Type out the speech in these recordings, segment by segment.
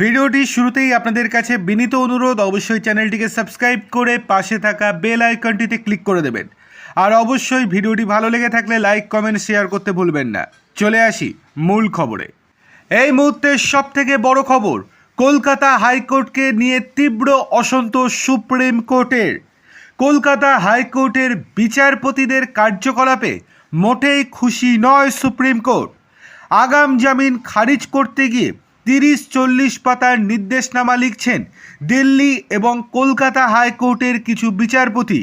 ভিডিওটির শুরুতেই আপনাদের কাছে বিনীত অনুরোধ, অবশ্যই চ্যানেলটিকে সাবস্ক্রাইব করে পাশে থাকা বেল আইকনটিতে ক্লিক করে দেবেন। আর অবশ্যই ভিডিওটি ভালো লেগে থাকলে লাইক, কমেন্ট, শেয়ার করতে ভুলবেন না। চলে আসি মূল খবরে। এই মুহূর্তের সব থেকে বড় খবর, কলকাতা হাইকোর্টকে নিয়ে তীব্র অসন্তোষ সুপ্রিম কোর্টের। কলকাতা হাইকোর্টের বিচারপতিদের কার্যকলাপে মোটেই খুশি নয় সুপ্রিম কোর্ট। আগাম জামিন খারিজ করতে গিয়ে তিরিশ চল্লিশ পাতার নির্দেশনামা লিখছেন দিল্লি এবং কলকাতা হাইকোর্টের কিছু বিচারপতি।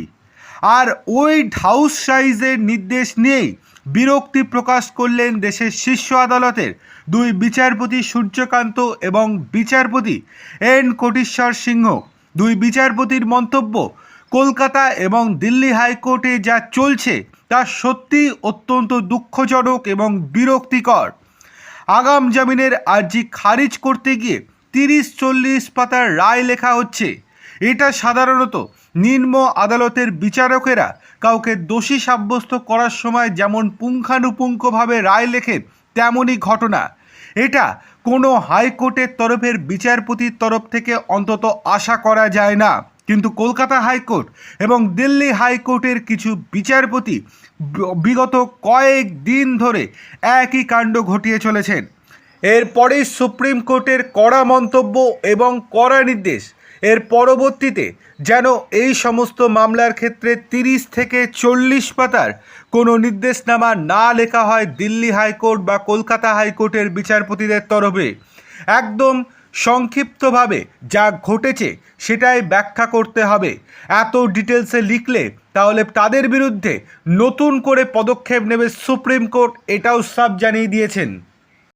আর ওই হাউস সাইজের নির্দেশ নিয়েই বিরক্তি প্রকাশ করলেন দেশের শীর্ষ আদালতের দুই বিচারপতি সূর্যকান্ত এবং বিচারপতি এন কোটিশ্বর সিংহ। দুই বিচারপতির মন্তব্য, কলকাতা এবং দিল্লি হাইকোর্টে যা চলছে তা সত্যি অত্যন্ত দুঃখজনক এবং বিরক্তিকর। আগাম জামিনের আর্জি খারিজ করতে গিয়ে তিরিশ চল্লিশ পাতার রায় লেখা হচ্ছে। এটা সাধারণত নিম্ন আদালতের বিচারকেরা কাউকে দোষী সাব্যস্ত করার সময় যেমন পুঙ্খানুপুঙ্খভাবে রায় লেখেন, তেমনই ঘটনা। এটা কোনো হাইকোর্টের তরফের বিচারপতির তরফ থেকে অন্তত আশা করা যায় না। কিন্তু কলকাতা হাইকোর্ট এবং দিল্লি হাইকোর্টের কিছু বিচারপতি বিগত কয়েক দিন ধরে একই কাণ্ড ঘটিয়ে চলেছেন। এরপরেই সুপ্রিম কোর্টের কড়া মন্তব্য এবং কড়া নির্দেশ। এর পরবর্তীতে যেন এই সমস্ত মামলার ক্ষেত্রে তিরিশ থেকে চল্লিশ পাতার কোনো নির্দেশনামা না লেখা হয় দিল্লি হাইকোর্ট বা কলকাতা হাইকোর্টের বিচারপতিদের তরফে। একদম সংক্ষিপ্তভাবে যা ঘটেছে সেটাই ব্যাখ্যা করতে হবে। এত ডিটেলসে লিখলে তাহলে তাদের বিরুদ্ধে নতুন করে পদক্ষেপ নেবে সুপ্রিম কোর্ট, এটাও সাব জানিয়ে দিয়েছেন।